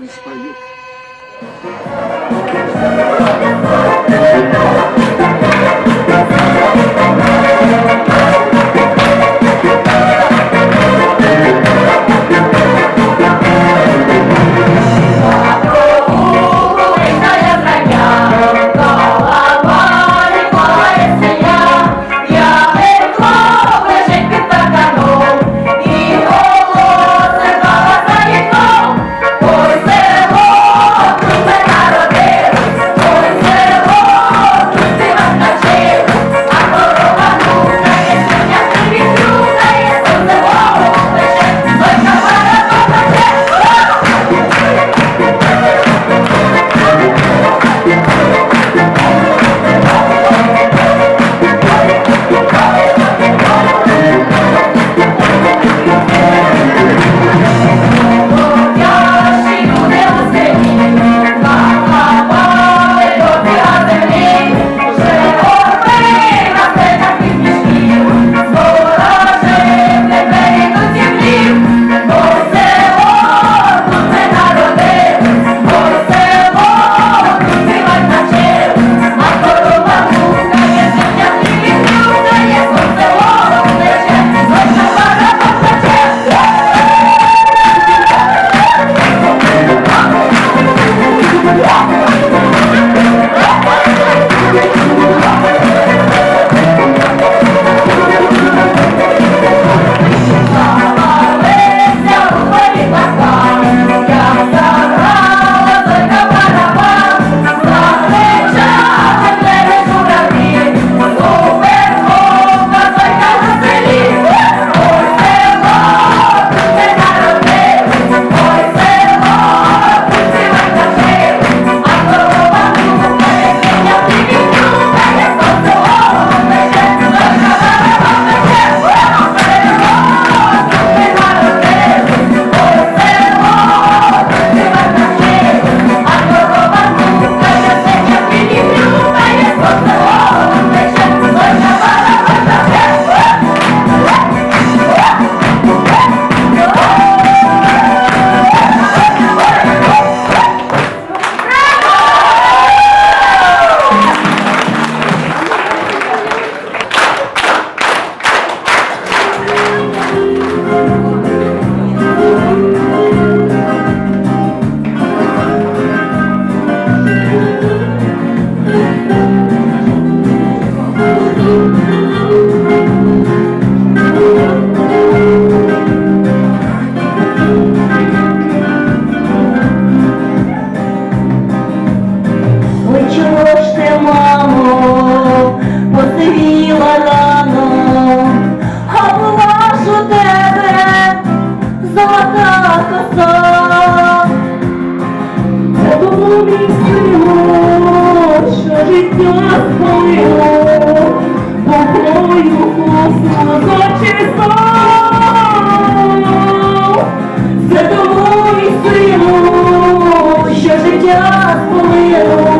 Christ by you. Це тому і силу, що життя спалило.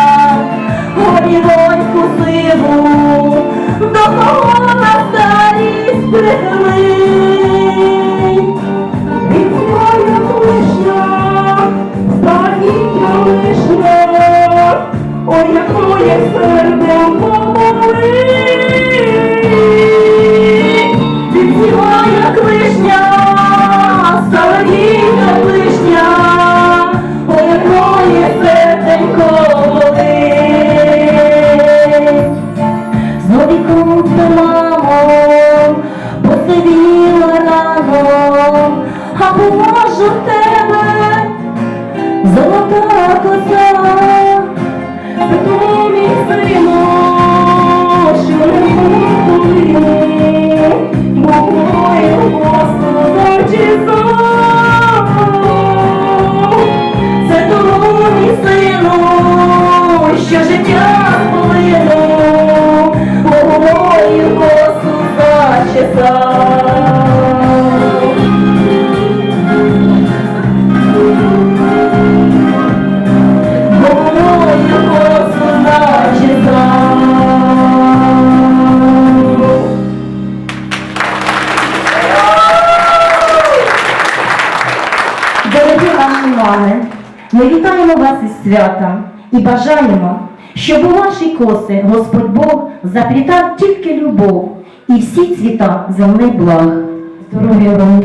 ой, як моє серденько болить. Відсіла, як вишня, соловійка вишня, серденько болить. Зновіку до мамо, посивіла рано, а поможу в тебе золота коса, вітаємо вас із святом і бажаємо, щоб у ваші коси Господь Бог заплітав тільки любов і всі цвіта земних благ. Здоров'я вам!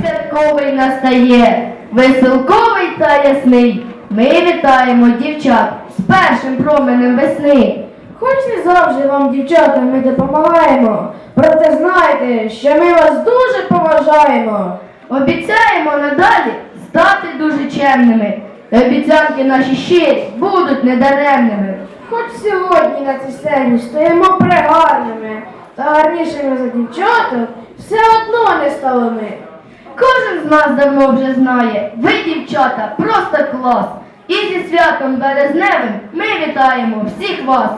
Святковий настає, веселковий та ясний. Ми вітаємо дівчат з першим променем весни. Хоч не завжди вам, дівчата, ми допомагаємо. Проте знайте, що ми вас дуже поважаємо. Обіцяємо надалі стати дуже чемними. І Обіцянки наші щирі будуть недаремними. Хоч сьогодні на цій сцені стоїмо пригарними та гарнішими за дівчаток, все одно не стали ми. Кожен з нас давно вже знає, ви, дівчата, просто клас. І зі святом березневим ми вітаємо всіх вас.